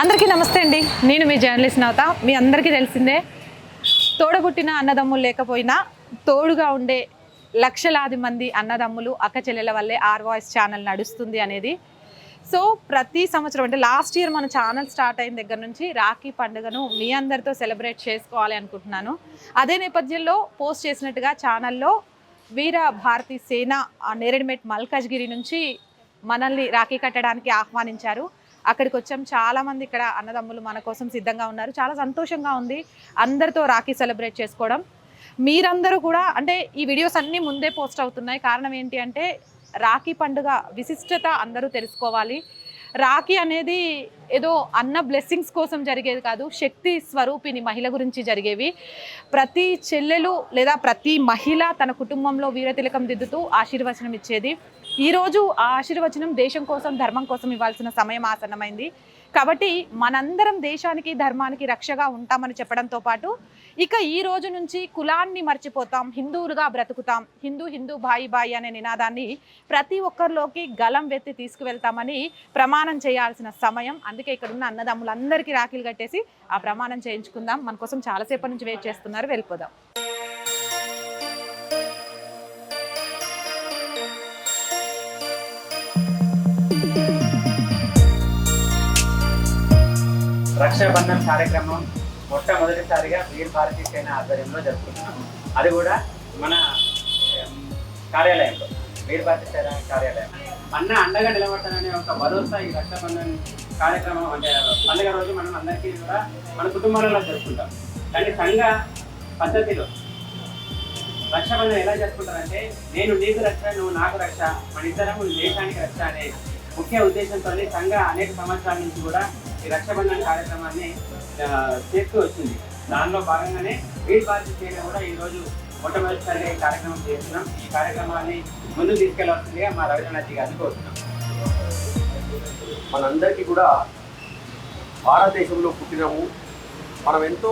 అందరికీ నమస్తే అండి. నేను మీ జర్నలిస్ట్ నవత. మీ అందరికీ తెలిసిందే తోడబుట్టిన అన్నదమ్ములు లేకపోయినా తోడుగా ఉండే లక్షలాది మంది అన్నదమ్ములు అక్క చెల్లెల వల్లే ఆర్ వాయిస్ ఛానల్ నడుస్తుంది అనేది. సో ప్రతి సంవత్సరం అంటే లాస్ట్ ఇయర్ మన ఛానల్ స్టార్ట్ అయిన దగ్గర నుంచి రాఖీ పండుగను మీ అందరితో సెలబ్రేట్ చేసుకోవాలి అనుకుంటున్నాను. అదే నేపథ్యంలో పోస్ట్ చేసినట్టుగా ఛానల్లో వీర భారతి సేన ఆ మల్కాజ్గిరి నుంచి మనల్ని రాఖీ కట్టడానికి ఆహ్వానించారు. అక్కడికి వచ్చాం. చాలా మంది ఇక్కడ అన్నదమ్ములు మన కోసం సిద్ధంగా ఉన్నారు. చాలా సంతోషంగా ఉంది అందరితో రాఖీ సెలబ్రేట్ చేసుకోవడం. మీరందరూ కూడా అంటే ఈ వీడియోస్ అన్నీ ముందే పోస్ట్ అవుతున్నాయి. కారణం ఏంటి అంటే రాఖీ పండుగ విశిష్టత అందరూ తెలుసుకోవాలి. రాఖీ అనేది ఏదో అన్న బ్లెస్సింగ్స్ కోసం జరిగేది కాదు శక్తి స్వరూపిణి మహిళ గురించి జరిగేవి. ప్రతి చెల్లెలు లేదా ప్రతి మహిళ తన కుటుంబంలో వీరతిలకం దిద్దుతూ ఆశీర్వచనం ఇచ్చేది. ఈరోజు ఆ ఆశీర్వచనం దేశం కోసం ధర్మం కోసం ఇవ్వాల్సిన సమయం ఆసన్నమైంది. కాబట్టి మనందరం దేశానికి ధర్మానికి రక్షగా ఉంటామని చెప్పడంతో పాటు ఇక ఈ రోజు నుంచి కులాన్ని మర్చిపోతాం హిందువులుగా బ్రతుకుతాం. హిందూ హిందూ బాయి బాయి అనే నినాదాన్ని ప్రతి ఒక్కరిలోకి గలం వెత్తి తీసుకువెళ్తామని ప్రమాణం చేయాల్సిన సమయం. అందుకే ఇక్కడ ఉన్న అన్నదమ్ములందరికీ రాఖీలు కట్టేసి ఆ ప్రమాణం చేయించుకుందాం. మన కోసం చాలాసేపటి నుంచి వెయిట్ చేస్తున్నారు. వెళ్ళిపోదాం. రక్షాబంధన్ కార్యక్రమం మొట్టమొదటిసారిగా వీర్ భారతీ సేన ఆధ్వర్యంలో జరుపుకుంటున్నాము అది కూడా మన కార్యాలయంలో వీర్ భారతీ సేన కార్యాలయం. అన్న అండగా నిలబడతాననే ఒక భరోసా ఈ రక్షాబంధన్ కార్యక్రమం అంటే పండుగ రోజు మనం అందరికీ కూడా మన కుటుంబాలలో జరుపుకుంటాం. కానీ సంఘ పద్ధతిలో రక్షాబంధన్ ఎలా చేసుకుంటారంటే నేను నీకు రక్ష నువ్వు నాకు రక్ష మన ఇద్దరము దేశానికి రక్ష అనే ముఖ్య ఉద్దేశంతో సంఘ అనేక సంవత్సరాల నుంచి కూడా ఈ రక్షాబంధన్ కార్యక్రమాన్ని చేస్తూ వచ్చింది. దానిలో భాగంగానే వీర్ భారతి చేయడం కూడా ఈరోజు మొట్టమొదటిసారిగా ఈ కార్యక్రమం చేస్తున్నాం. ఈ కార్యక్రమాన్ని ముందు తీసుకెళ్ళవలసిందిగా మా రవీంద్రనాథ్ గారిని కోరుతున్నాం. మనందరికీ కూడా భారతదేశంలో పుట్టినాము. మనం ఎంతో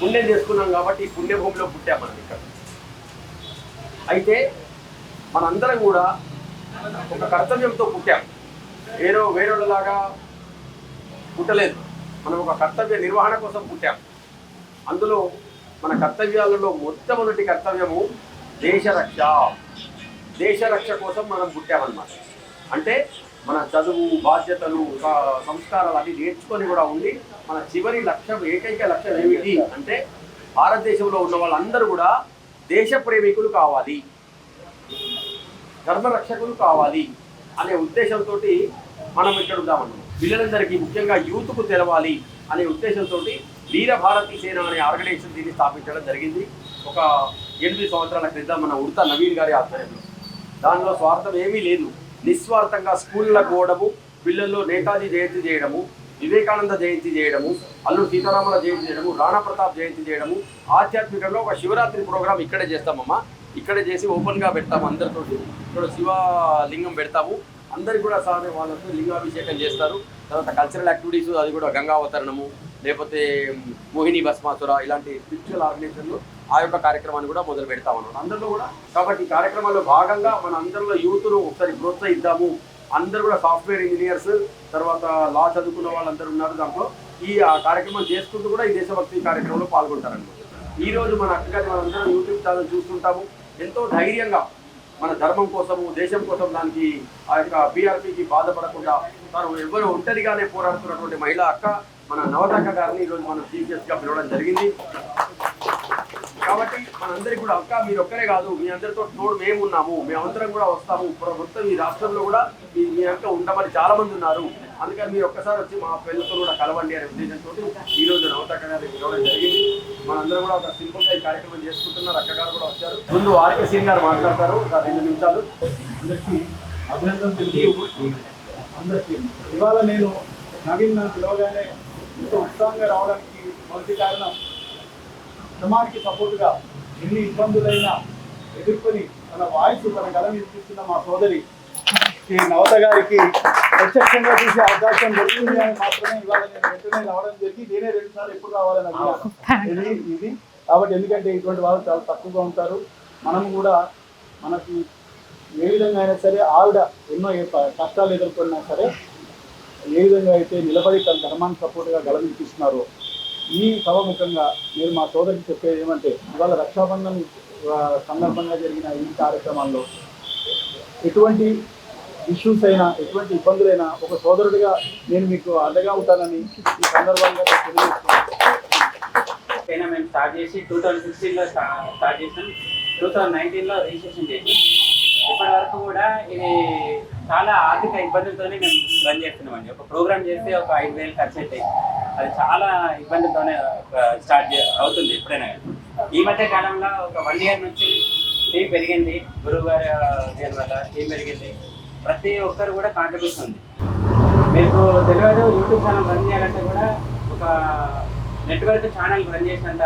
పుణ్యం చేసుకున్నాం కాబట్టి ఈ పుణ్యభూమిలో పుట్టాం మనం ఇక్కడ. అయితే మనందరం కూడా ఒక కర్తవ్యంతో పుట్టాం. వేరే వేరేలాగా పుట్టలేదు. మనం ఒక కర్తవ్య నిర్వహణ కోసం పుట్టాం. అందులో మన కర్తవ్యాలలో మొట్టమొదటి కర్తవ్యము దేశ రక్ష. దేశ రక్ష కోసం మనం పుట్టామన్నమాట. అంటే మన చదువు బాధ్యతలు సంస్కారాలు అన్ని నేర్చుకొని కూడా ఉండి మన చివరి లక్ష్యం ఏకైక లక్ష్యం ఏమిటి అంటే భారతదేశంలో ఉన్న వాళ్ళందరూ కూడా దేశ ప్రేమికులు కావాలి. ధర్మరక్షకులు కావాలి. అనే ఉద్దేశంతో మనం ఇక్కడ ఉందామన్నాం పిల్లలందరికీ ముఖ్యంగా యూత్కు తెలవాలి అనే ఉద్దేశంతో వీర భారతీ సేన అనే ఆర్గనైజేషన్ దీన్ని స్థాపించడం జరిగింది. ఒక ఎనిమిది సంవత్సరాల క్రితం మన ఉడత నవీన్ గారి ఆధ్వర్యంలో. దానిలో స్వార్థం ఏమీ లేదు. నిస్వార్థంగా స్కూళ్ళకు పోవడము పిల్లల్లో నేతాజీ జయంతి చేయడము వివేకానంద జయంతి చేయడము అల్లుడు సీతారామల జయంతి చేయడము రాణా ప్రతాప్ జయంతి చేయడము ఆధ్యాత్మికంగా ఒక శివరాత్రి ప్రోగ్రాం ఇక్కడే చేస్తామమ్మా. ఇక్కడే చేసి ఓపెన్గా పెడతాము అందరితో ఇక్కడ శివ లింగం పెడతాము. అందరికి కూడా సార్ వాళ్ళతో లింగాభిషేకం చేస్తారు. తర్వాత కల్చరల్ యాక్టివిటీస్ అది కూడా గంగావతరణము లేకపోతే మోహిని భస్మాసుర ఇలాంటి స్పిరిచువల్ ఆర్గనైజేషన్లు ఆ యొక్క కార్యక్రమాన్ని కూడా మొదలు పెడతాం అన్నమాట అందరిలో కూడా. కాబట్టి ఈ కార్యక్రమాల్లో భాగంగా మన అందరిలో యూత్ను ఒకసారి ప్రోత్సహిద్దాము. అందరూ కూడా సాఫ్ట్వేర్ ఇంజనీర్స్ తర్వాత లా చదువుకున్న వాళ్ళందరూ ఉన్నారు దాంట్లో. ఈ కార్యక్రమం చేసుకుంటూ కూడా ఈ దేశభక్తి కార్యక్రమంలో పాల్గొంటారనమాట ఈ రోజు మన అక్కగారి మనందరం యూట్యూబ్ ఛానల్ చూస్తుంటాము. ఎంతో ధైర్యంగా మన ధర్మం కోసము దేశం కోసం దానికి ఆ యొక్క బీఆర్పీకి బాధపడకుండా తాను ఎవరు ఒంటరిగానే పోరాడుతున్నటువంటి మహిళ అక్క మన నవతక్క గారిని ఈరోజు మనం చీఫ్ గెస్ట్గా పిలవడం జరిగింది. కాబట్టి మనందరికీ కూడా అక్క మీరు ఒక్కరే కాదు మీ అందరితో తోడు మేము ఉన్నాము మేమందరం కూడా వస్తాము. ఇప్పుడు మొత్తం ఈ రాష్ట్రంలో కూడా మీ మీ యొక్క ఉండమని చాలా మంది ఉన్నారు. అందుకని మీరు ఒక్కసారి వచ్చి మా పిల్లలతో కూడా కలవండి అనే ఉద్దేశంతో ఈ రోజు నవతక్క గారిని పిలవడం జరిగింది. మనందరం కూడా ఒక సింపుల్గా ఈ కార్యక్రమం చేసుకుంటున్నారు. అక్క గారు కూడా వచ్చారు. ముందు ఆర్కే సింగ్ గారు మాట్లాడతారు. ఒక రెండు నిమిషాలు. అందరికీ అభినందన అందరికీ. ఇవాళ నేను నవీన్ నన్ను పిలవగానే ఇంత ఉత్సాహంగా రావడానికి మొదటి కారణం ధర్మానికి సపోర్టుగా ఎన్ని ఇబ్బందులైనా ఎదుర్కొని తన వాయిస్ తన గలం వినిపిస్తున్న మా సోదరి ఈ నవత గారికి ప్రత్యక్షంగా చూసే అవకాశం దొరికింది అని మాత్రమే ఇవాళ నేను వెంటనే రావడం జరిగి నేనే రెండు సార్లు ఎప్పుడు రావాలని ఇది ఇది. కాబట్టి ఎందుకంటే ఇటువంటి వాళ్ళు చాలా తక్కువగా ఉంటారు. మనం కూడా మనకి ఏ విధంగా అయినా సరే ఆవిడ ఎన్నో కష్టాలు ఎదుర్కొన్నా సరే ఏ విధంగా అయితే నిలబడి తన ధర్మాన్ని సపోర్ట్గా గలవినిపిస్తున్నారో ఈ సభముఖంగా నేను మా సోదరికి చెప్పేది ఏమంటే ఇవాళ రక్షాబంధన్ ఆ, సందర్భంగా జరిగిన ఈ కార్యక్రమాల్లో ఎటువంటి ఇష్యూస్ అయినా ఎటువంటి ఇబ్బందులైనా ఒక సోదరుడిగా నేను మీకు అండగా ఉంటానని ఈ సందర్భంగా తెలియజేస్తున్నాను మేము స్టార్ట్ చేసి టూ థౌజండ్ సిక్స్టీన్లో స్టార్ట్ చేసాం. టూ థౌజండ్ నైన్టీన్లో రిజిస్ట్రేషన్ చేసి. ఇప్పటి వరకు కూడా ఇది చాలా ఆర్థిక ఇబ్బందులతోనే మేము రన్ చేస్తున్నామండి. ఒక ప్రోగ్రామ్ చేస్తే ఒక ఐదు వేలు ఖర్చు అవుతాయి అది చాలా ఇబ్బందులతోనే స్టార్ట్ అవుతుంది ఎప్పుడైనా ఈ మధ్య కాలంలో ఒక వన్ ఇయర్ నుంచి టీం పెరిగింది. గురువు గారి దీని వల్ల టీం పెరిగింది. ప్రతి ఒక్కరు కూడా కాంట్రిబ్యూషన్ ఉంది మీకు తెలియదు యూట్యూబ్ ఛానల్ రన్ చేయాలంటే కూడా ఒక నెట్వర్క్ ఛానల్ రన్ చేసినంత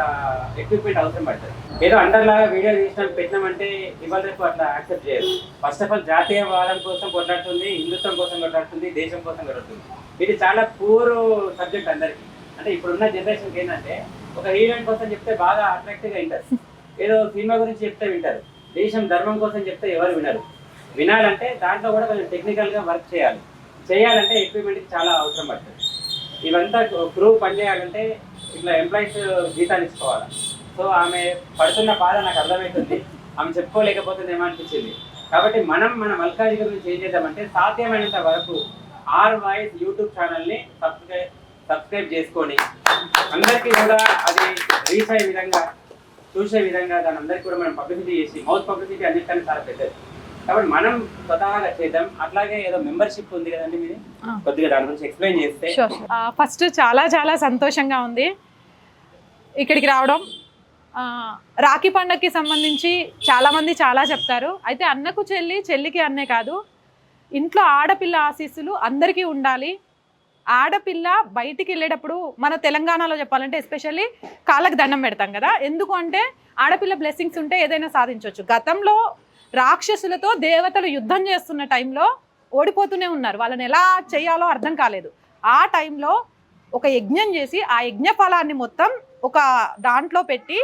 ఎక్విప్మెంట్ అవసరం పడుతుంది ఏదో అండర్లాగా వీడియో తీసినా పెట్టినామంటే ఇవాళ రేపు అట్లా యాక్సెప్ట్ చేయరు. ఫస్ట్ ఆఫ్ ఆల్ జాతీయ వాదం కోసం కొట్లాడుతుంది హిందుత్వం కోసం కొట్లాడుతుంది దేశం కోసం కొట్లాడుతుంది. ఇది చాలా పూర్ సబ్జెక్ట్ అందరికీ. అంటే ఇప్పుడున్న జనరేషన్కి ఏంటంటే ఒక హీరోయిన్ కోసం చెప్తే బాగా అట్రాక్టివ్గా వింటారు. ఏదో సినిమా గురించి చెప్తే వింటారు. దేశం ధర్మం కోసం చెప్తే ఎవరు వినరు. వినాలంటే దాంట్లో కూడా కొంచెం టెక్నికల్గా వర్క్ చేయాలి. చేయాలంటే ఎక్విప్మెంట్కి చాలా అవసరం పడుతుంది. ఇవంతా క్రూ పనిచేయాలంటే ఇట్లా ఎంప్లాయీస్ జీతాలు ఇచ్చుకోవాలి సో ఆమె పడుతున్న బాధ నాకు అర్థమవుతుంది. ఆమె చెప్పుకోలేకపోతుందేమో అనిపించింది. కాబట్టి మనం మన మల్కాజీ గురించి ఏం చేద్దామంటే సాధ్యమైనంత వరకు ఆర్ వాయిస్ యూట్యూబ్ ఛానల్ని సబ్స్క్రైబ్ సబ్స్క్రైబ్ చేసుకొని అందరికీ కూడా అది రీచ్ అయ్యే విధంగా చూసే విధంగా దాని అందరికీ కూడా మనం పబ్లిసిటీ చేసి మౌత్ పబ్లిసిటీ అన్నిటికన్నా చాలా పెద్దది కాబట్టి మనం స్వతహాగా చేద్దాం. అట్లాగే ఏదో మెంబర్షిప్ ఉంది కదండి మీది. కొద్దిగా దాని గురించి ఎక్స్ప్లెయిన్ చేస్తే. ఫస్ట్ చాలా చాలా సంతోషంగా ఉంది. ఇక్కడికి రావడం. రాఖీ పండగకి సంబంధించి చాలామంది చాలా చెప్తారు. అయితే అన్నకు చెల్లి చెల్లికి అన్నే కాదు. ఇంట్లో ఆడపిల్ల ఆశీస్సులు అందరికీ ఉండాలి. ఆడపిల్ల బయటికి వెళ్ళేటప్పుడు మన తెలంగాణలో చెప్పాలంటే ఎస్పెషల్లీ కాళ్ళకి దండం పెడతాం కదా. ఎందుకు అంటే ఆడపిల్ల బ్లెస్సింగ్స్ ఉంటే ఏదైనా సాధించవచ్చు గతంలో రాక్షసులతో దేవతలు యుద్ధం చేస్తున్న టైంలో ఓడిపోతూనే ఉన్నారు. వాళ్ళని ఎలా చేయాలో అర్థం కాలేదు. ఆ టైంలో ఒక యజ్ఞం చేసి ఆ యజ్ఞ ఫలాన్ని మొత్తం ఒక దాంట్లో పెట్టి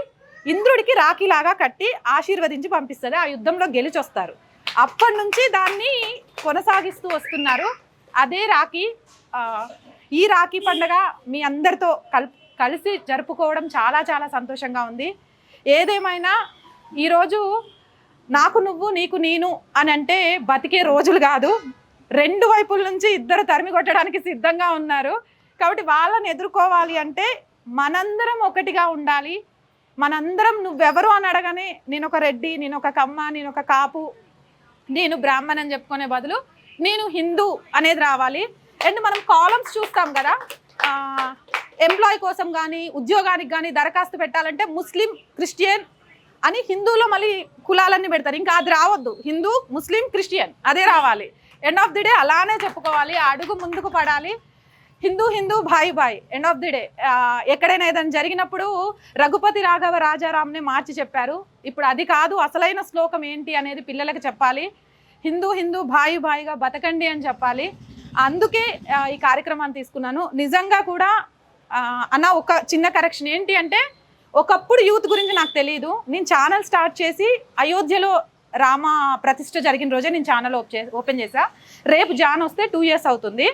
ఇంద్రుడికి రాఖీలాగా కట్టి ఆశీర్వదించి పంపిస్తుంది. ఆ యుద్ధంలో గెలిచొస్తారు. అప్పటి నుంచి దాన్ని కొనసాగిస్తూ వస్తున్నారు. అదే రాఖీ ఈ రాఖీ పండగ మీ అందరితో కల్ కలిసి జరుపుకోవడం చాలా చాలా సంతోషంగా ఉంది. ఏదేమైనా ఈరోజు నాకు నువ్వు నీకు నేను అని అంటే బతికే రోజులు కాదు. రెండు వైపుల నుంచి ఇద్దరు తరిమి కొట్టడానికి సిద్ధంగా ఉన్నారు. కాబట్టి వాళ్ళని ఎదుర్కోవాలి అంటే మనందరం ఒకటిగా ఉండాలి. మనందరం నువ్వెవరు అని అడగనే నేను ఒక రెడ్డి నేను ఒక కమ్మ నేను ఒక కాపు నేను బ్రాహ్మణ్ అని చెప్పుకునే బదులు నేను హిందూ అనేది రావాలి. అండ్ మనం కాలమ్స్ చూస్తాం కదా ఎంప్లాయ్ కోసం కానీ ఉద్యోగానికి కానీ దరఖాస్తు పెట్టాలంటే ముస్లిం క్రిస్టియన్ అని హిందూలో మళ్ళీ కులాలన్నీ పెడతారు. ఇంకా అది రావద్దు. హిందూ ముస్లిం క్రిస్టియన్ అదే రావాలి. ఎండ్ ఆఫ్ ది డే అలానే చెప్పుకోవాలి. అడుగు ముందుకు పడాలి. హిందూ హిందూ భాయ్ భాయ్ ఎండ్ ఆఫ్ ది డే ఎక్కడైనా ఏదైనా జరిగినప్పుడు రఘుపతి రాఘవ రాజారాంని మార్చి చెప్పారు. ఇప్పుడు అది కాదు అసలైన శ్లోకం ఏంటి అనేది పిల్లలకు చెప్పాలి. హిందూ హిందూ భాయి భాయిగా బతకండి అని చెప్పాలి. అందుకే ఈ కార్యక్రమాన్ని తీసుకున్నాను. నిజంగా కూడా అన్న ఒక చిన్న కరెక్షన్ ఏంటి అంటే ఒకప్పుడు యూత్ గురించి నాకు తెలియదు నేను ఛానల్ స్టార్ట్ చేసి అయోధ్యలో రామ ప్రతిష్ట జరిగిన రోజే నేను ఛానల్ ఓపెన్ చేసా రేపు జాన్ వస్తే టూ ఇయర్స్ అవుతుంది.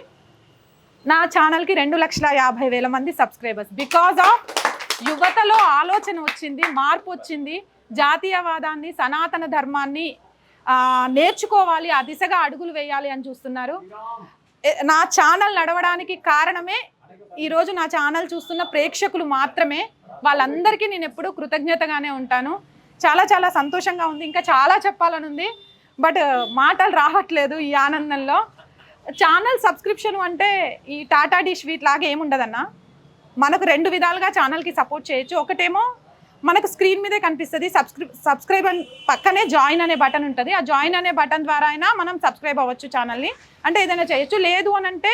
నా ఛానల్కి రెండు లక్షల యాభై వేల మంది సబ్స్క్రైబర్స్. బికాజ్ ఆఫ్ యువతలో ఆలోచన వచ్చింది మార్పు వచ్చింది. జాతీయవాదాన్ని సనాతన ధర్మాన్ని నేర్చుకోవాలి ఆ దిశగా అడుగులు వేయాలి అని చూస్తున్నారు. నా ఛానల్ నడవడానికి కారణమే ఈరోజు నా ఛానల్ చూస్తున్న ప్రేక్షకులు మాత్రమే వాళ్ళందరికీ నేను ఎప్పుడూ కృతజ్ఞతగానే ఉంటాను. చాలా చాలా సంతోషంగా ఉంది. ఇంకా చాలా చెప్పాలని ఉంది బట్ మాటలు రావట్లేదు ఈ ఆనందంలో. ఛానల్ సబ్స్క్రిప్షన్ అంటే ఈ టాటా డిష్ వీటిలాగా ఏముండదన్నా? మనకు రెండు విధాలుగా ఛానల్కి సపోర్ట్ చేయొచ్చు. ఒకటేమో మనకు స్క్రీన్ మీదే కనిపిస్తుంది సబ్స్క్రి సబ్స్క్రైబ్ పక్కనే జాయిన్ అనే బటన్ ఉంటుంది. ఆ జాయిన్ అనే బటన్ ద్వారా అయినా మనం సబ్స్క్రైబ్ అవ్వచ్చు ఛానల్ని. అంటే ఏదైనా చేయొచ్చు. లేదు అని అంటే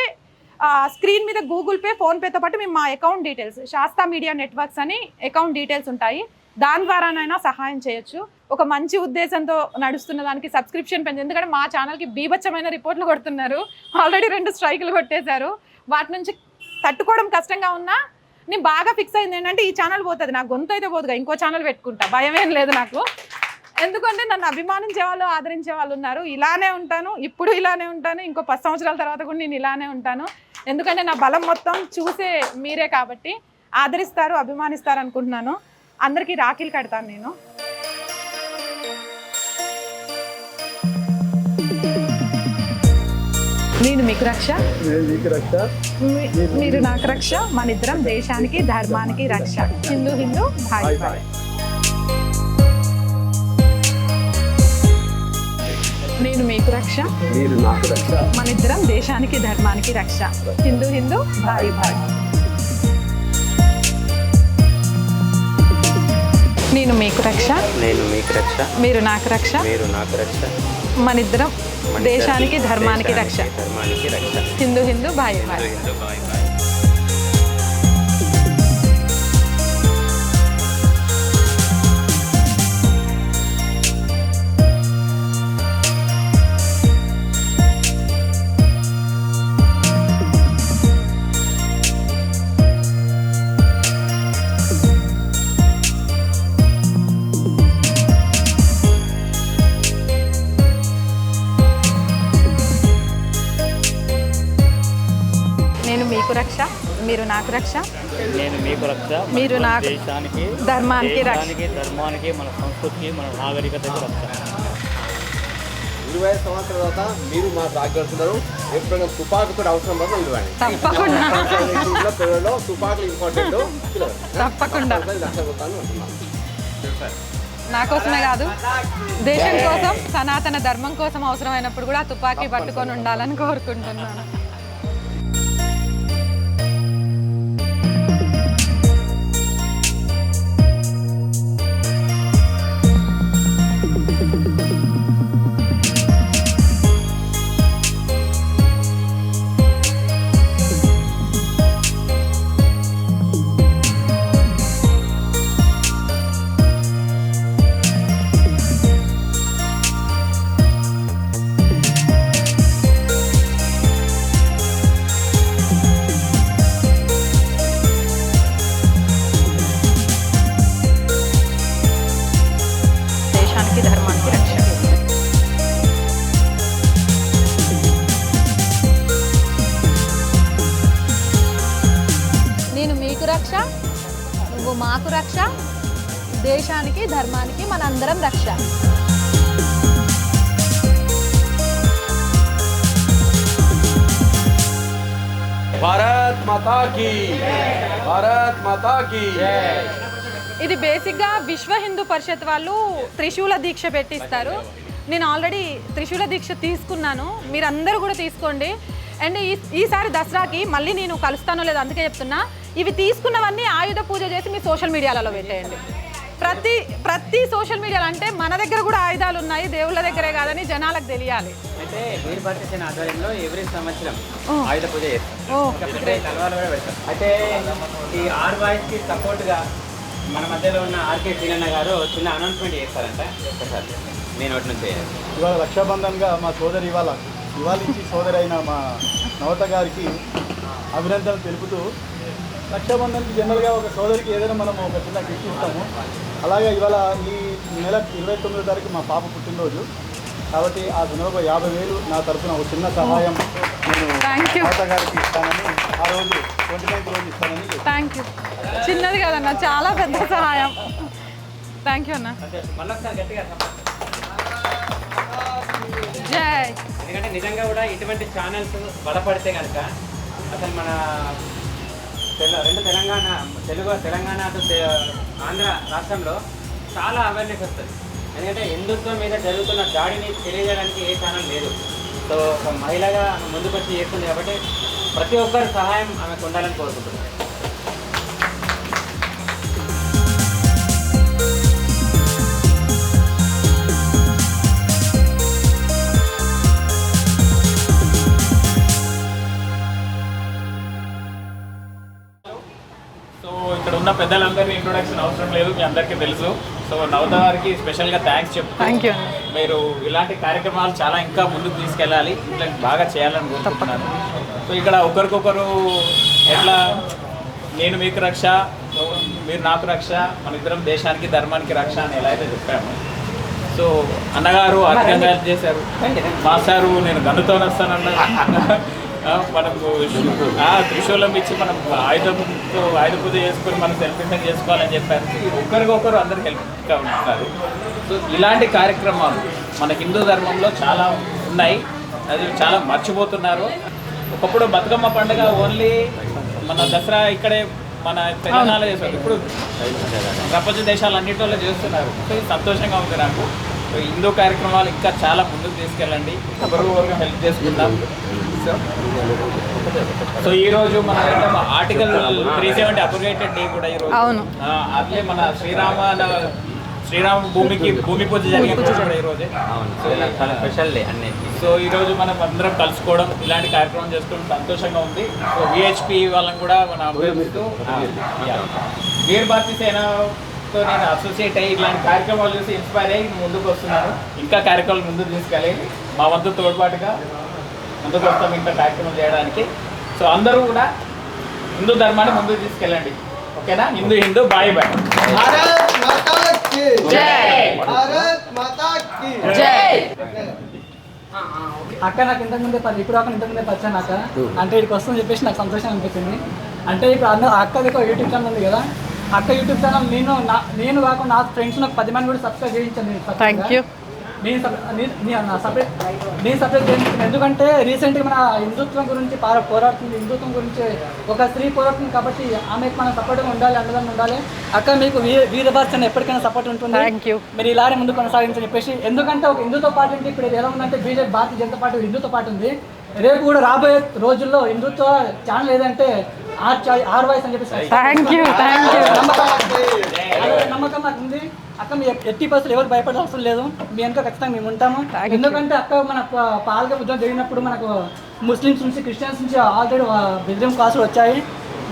స్క్రీన్ మీద గూగుల్ పే ఫోన్పేతో పాటు మేము మా account details Shasta media networks అని అకౌంట్ డీటెయిల్స్ ఉంటాయి. దాని ద్వారానైనా సహాయం చేయొచ్చు. ఒక మంచి ఉద్దేశంతో నడుస్తున్న దానికి సబ్స్క్రిప్షన్ పెంచు ఎందుకంటే మా ఛానల్కి బీభత్సమైన రిపోర్ట్లు కొడుతున్నారు. ఆల్రెడీ రెండు స్ట్రైకులు కొట్టేశారు. వాటి నుంచి తట్టుకోవడం కష్టంగా ఉన్నా నేను బాగా ఫిక్స్ అయింది ఏంటంటే ఈ ఛానల్ పోతుంది. నా గొంతు అయితే పోదుగా ఇంకో ఛానల్ పెట్టుకుంటా. భయం ఏం లేదు నాకు. ఎందుకంటే నన్ను అభిమానించే వాళ్ళు ఆదరించే వాళ్ళు ఉన్నారు. ఇలానే ఉంటాను. ఇప్పుడు ఇలానే ఉంటాను. ఇంకో పది సంవత్సరాల తర్వాత కూడా నేను ఇలానే ఉంటాను. ఎందుకంటే నా బలం మొత్తం చూసే మీరే కాబట్టి ఆదరిస్తారు అభిమానిస్తారు అనుకుంటున్నాను. అందరికీ రాఖీలు కడతాను నేను. నేను మీకు రక్ష. మీరు నాకు రక్ష. మన ఇద్దరం దేశానికి ధర్మానికి రక్ష. హిందూ హిందూ భాయ్ నేను మీకు రక్ష. మీరు నాకు రక్ష. మన ఇద్దరం దేశానికి ధర్మానికి రక్ష. హిందూ హిందూ భాయ్ భాయ్ నేను మీకు రక్ష. నేను మీకు రక్ష. మీరు నాకు రక్ష. మీరు నాకు రక్ష. మన ఇద్దరం దేశానికి ధర్మానికి రక్ష. ధర్మానికి రక్ష. హిందూ హిందూ భాయ్ భాయ్ హిందూ మీకు రక్ష మీరు నాకు రక్ష. నేను మీకు రక్ష మీరు నాకు దేశానికి ధర్మానికి రక్ష. ధర్మానికి మన సంస్కృతికి మన నాగరికతకి రక్ష. ఇరవై సంవత్సరాల తర్వాత మీరు రాగలుగుతున్నారు ఎప్పుడైనా తుపాకుతో అవసరం ఇవ్వండి. తప్పకుండా. పిల్లల్లో తుపాకులు ఇంపార్టెంట్. తప్పకుండా. నా కోసమే కాదు దేశం కోసం సనాతన ధర్మం కోసం అవసరమైనప్పుడు కూడా తుపాకీ పట్టుకొని ఉండాలని కోరుకుంటున్నాను. రక్ష దేశానికి ధర్మానికి మనందరం రక్ష. భారత్ మాతా కీ భారత్ మాతా కీ ఇది బేసిక్గా విశ్వ హిందూ పరిషత్ వాళ్ళు త్రిశూల దీక్ష పెట్టిస్తారు. నేను ఆల్రెడీ త్రిశూల దీక్ష తీసుకున్నాను. మీరందరూ కూడా తీసుకోండి. అండ్ ఈ ఈసారి దసరాకి మళ్ళీ నేను కలుస్తానో లేదో అందుకే చెప్తున్నా. ఇవి తీసుకున్నవన్నీ ఆయుధ పూజ చేసి మీ సోషల్ మీడియాలలో పెట్టేయండి. ప్రతి ప్రతి సోషల్ మీడియాలో అంటే మన దగ్గర కూడా ఆయుధాలు ఉన్నాయి దేవుళ్ళ దగ్గరే కాదని జనాలకు తెలియాలి. అయితే ఆధ్వర్యంలో ఎవ్రీ సంవత్సరం. ఆయుధ పూజ చేస్తాం అయితే ఈ ఆర్ బాయ్స్కి సపోర్ట్గా మన మధ్యలో ఉన్న ఆర్కే సీనన్న గారు చిన్న అనౌన్స్మెంట్ చేస్తారంట. ఒక్కసారి నేను ఒకటి నుంచి ఇవాళ రక్షాబంధన్గా మా సోదరి ఇవాళ ఇవాళ ఇచ్చి సోదరి అయిన మా నవత గారికి అభినందనలు తెలుపుతూ రక్షాబంధన్కి జనరల్గా ఒక సోదరికి ఏదైనా మనం ఒక చిన్న గిఫ్ట్ ఇస్తాము. అలాగే ఇవాళ ఈ నెల ఇరవై తొమ్మిదో తారీఖు మా పాప పుట్టినరోజు. కాబట్టి ఆ సందర్భంగా యాభై వేలు నా తరఫున ఒక చిన్న సహాయం నేను గారికి ఇస్తానని ఆ రోజు ట్వంటీ నైన్త్ రోజు ఇస్తానని థ్యాంక్ యూ చిన్నది కదన్న చాలా పెద్ద సహాయం. థ్యాంక్ యూ అన్న. జై. ఎందుకంటే నిజంగా కూడా ఇటువంటి ఛానల్స్ బలపడితే కనుక అసలు మన రెండు తెలంగాణ తెలుగు తెలంగాణ అటు ఆంధ్ర రాష్ట్రంలో చాలా అవేర్నెస్ వస్తుంది. ఎందుకంటే హిందుత్వం మీద జరుగుతున్న దాడిని తెలియజేయడానికి ఏ ఛానల్ లేదు. సో ఒక మహిళగా ఆమె ముందుకు చేస్తుంది కాబట్టి ప్రతి ఒక్కరి సహాయం ఆమెకు ఉండాలని కోరుకుంటున్నాను. ఉన్న పెద్దలందరినీ ఇంట్రొడక్షన్ అవసరం లేదు మీ అందరికీ తెలుసు. సో నవత గారికి స్పెషల్గా థ్యాంక్స్ చెప్తూ థ్యాంక్ యూ అన్న మీరు ఇలాంటి కార్యక్రమాలు చాలా ఇంకా ముందుకు తీసుకెళ్ళాలి. ఇట్లా బాగా చేయాలని కోరుకుంటున్నాను సో ఇక్కడ ఒకరికొకరు ఎట్లా నేను మీకు రక్ష మీరు నాకు రక్ష మన ఇద్దరం దేశానికి ధర్మానికి రక్ష అని ఎలా అయితే చెప్పాము. సో అన్నగారు అర్థంగా చేశారు మా సారు నేను గన్నుతో వస్తానన్నారు ఆ, మనకు ఆ, త్రిశూలం ఇచ్చి మనం ఆయుధంతో ఆయుధ పూజ చేసుకొని మనం సెలబ్రేషన్ చేసుకోవాలని చెప్పారు. ఒకరికొకరు అందరు హెల్ప్గా ఉంటున్నారు సో ఇలాంటి కార్యక్రమాలు మన హిందూ ధర్మంలో చాలా ఉన్నాయి. అది చాలా మర్చిపోతున్నారు. ఒకప్పుడు బతుకమ్మ పండుగ ఓన్లీ మన దసరా ఇక్కడే మన తెలంగాణలో చేస్తారు ఇప్పుడు ప్రపంచ దేశాలు అన్నిటిలో చేస్తున్నారు సంతోషంగా ఉంది నాకు. హిందూ కార్యక్రమాలు ఇంకా చాలా ముందుకు తీసుకెళ్ళండి. ఒకరు హెల్ప్ చేసుకుందాం. సో ఈ రోజు మన article three seventy abrogated day కూడా ఈ రోజు. అవును. ఆ, అట్లే మన శ్రీరామ శ్రీరామ భూమికి భూమి పూజ జరిగే రోజు కూడా ఈ రోజే. సో చాలా స్పెషల్ డే అన్నిటికీ సో ఈ రోజు మనం అందరం కలుసుకోవడం ఇలాంటి కార్యక్రమం చేసుకోవడం సంతోషంగా ఉంది. సో విహెచ్పి వాళ్ళని కూడా మన. వీర్ భారతి సేనతో నేను అసోసియేట్ అయ్యి ఇలాంటి కార్యక్రమాలు చూసి ఇన్స్పైర్ అయ్యి ముందుకు వస్తున్నాను. ఇంకా కార్యక్రమాలు ముందుకు తీసుకెళ్ళి మా వంతు తోడ్పాటుగా ముందుకు వస్తాం ఇంకా కార్యక్రమం చేయడానికి. సో అందరూ కూడా హిందూ ధర్మాన్ని ముందుకు తీసుకెళ్ళండి. ఓకేనా? హిందూ హిందూ బాయ్ బాయ్. అక్క నాకు ఇంతకుముందే పది ఇప్పుడు అక్కడ ఇంతకుముందే పచ్చాను అక్క. అంటే ఇక్కడికి వస్తుంది చెప్పేసి నాకు సంతోషం అనిపించింది. అంటే ఇప్పుడు అన్న అక్కది ఒక యూట్యూబ్ ఛానల్ ఉంది కదా. అక్క యూట్యూబ్ ఛానల్ నేను నేను కాకుండా నా ఫ్రెండ్స్ నాకు పది మంది కూడా సబ్స్క్రైబ్ చేయించండి థ్యాంక్ యూ నేను సపరేట్ నేను సపరేట్ ఎందుకంటే రీసెంట్గా మన హిందుత్వం గురించి పార- పోరాడుతుంది. హిందుత్వం గురించి ఒక స్త్రీ పోరాడుతుంది కాబట్టి ఆమెకు మనం సపోర్ట్గా ఉండాలి అండదండ ఉండాలి. అక్క మీకు వీ- వీరభారత్ ఎప్పటికైనా సపోర్ట్ ఉంటుంది. Thank you. మీరు ఇలానే ముందు కొనసాగించని చెప్పేసి. ఎందుకంటే ఒక హిందూతో పార్టీ అంటే ఇప్పుడు ఎలా ఉందంటే బీజేపీ భారతీయ జనతా పార్టీ హిందూతో పార్టీ ఉంది. రేపు కూడా రాబోయే రోజుల్లో హిందుత్వ ఛానల్ ఏదంటే ఆర్ ఆర్ వాయిస్ అని చెప్పేసి థ్యాంక్ యూ థ్యాంక్ యూ నమ్మకం నమ్మకం నాకు ఉంది. అక్క మీ ఎట్టి పరిస్థితులు ఎవరు భయపడే అవసరం లేదు. మీ వెనక ఖచ్చితంగా మేము ఉంటాము. ఎందుకంటే అక్క మన ప- పాల్గొ ఉద్యమం జరిగినప్పుడు మనకు ముస్లిమ్స్ నుంచి క్రిస్టియన్స్ నుంచి ఆల్రెడీ బెదిరింపు కాసులు వచ్చాయి.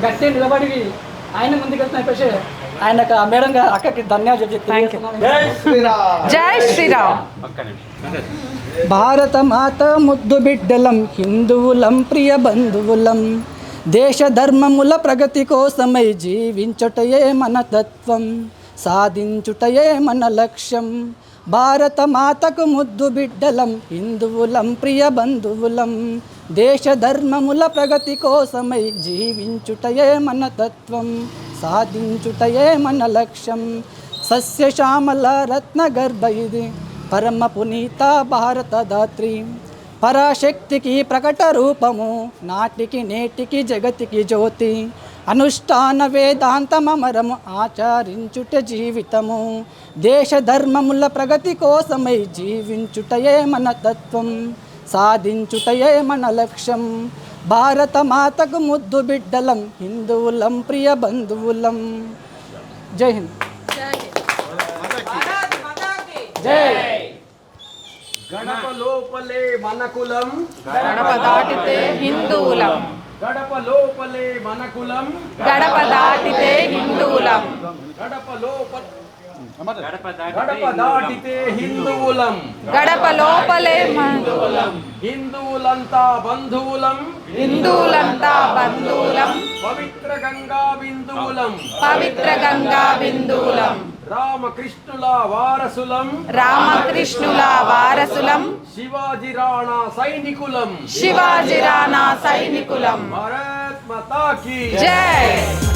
గట్టిగా నిలబడి ఆయన ముందుకెళ్తున్న చెప్పేసి ఆయన మేడం గారు అక్కకి ధన్యవాదాలు చెప్పి తెలియజేస్తున్నాను. జై శ్రీరామ్. భారత మాత ముద్దు బిడ్డలం హిందువులం ప్రియ బంధువులం. దేశ ధర్మముల ప్రగతి కోసమై జీవించుటయే మన తత్వం. సాధించుటయే మన లక్ష్యం. భారత మాతకు ముద్దు బిడ్డలం హిందువులం ప్రియ బంధువులం. దేశ ధర్మముల ప్రగతి కోసమై జీవించుటయే మన తత్వం. సాధించుటయే మన లక్ష్యం. సస్యశ్యామల రత్న గర్భ ఇది పరమ పునీత భారతదాత్రి పరాశక్తికి ప్రకట రూపము నాటికి నేటికి జగతికి జ్యోతి. అనుష్ఠాన వేదాంతమరము ఆచరించుట జీవితము. దేశ ధర్మముల ప్రగతి కోసమై జీవించుటయే మన తత్వం సాధించుటయే మన లక్ష్యం. భారత మాతకు ముద్దు బిడ్డలం హిందువులం ప్రియ బంధువులం. జై హింద్. గడప లోపలే మన కులం. గడప దాటితే హిందువులం. గడప లోపలే మన కులం. గడప దాటితే హిందువులం. గడప లోపల గడప గడప దాటితే హిందువులం. గడప లోపలే మన హిందువులంతా బంధువులం. హిందువులంతా బంధువులం. పవిత్ర గంగా బిందువులం పవిత్ర గంగా బిందువులం రామకృష్ణుల వారసులం. రామకృష్ణుల వారసులం. శివాజీ రాణా సైనికులం. శివాజీ రాణా సైనికులం. భారత్ జై!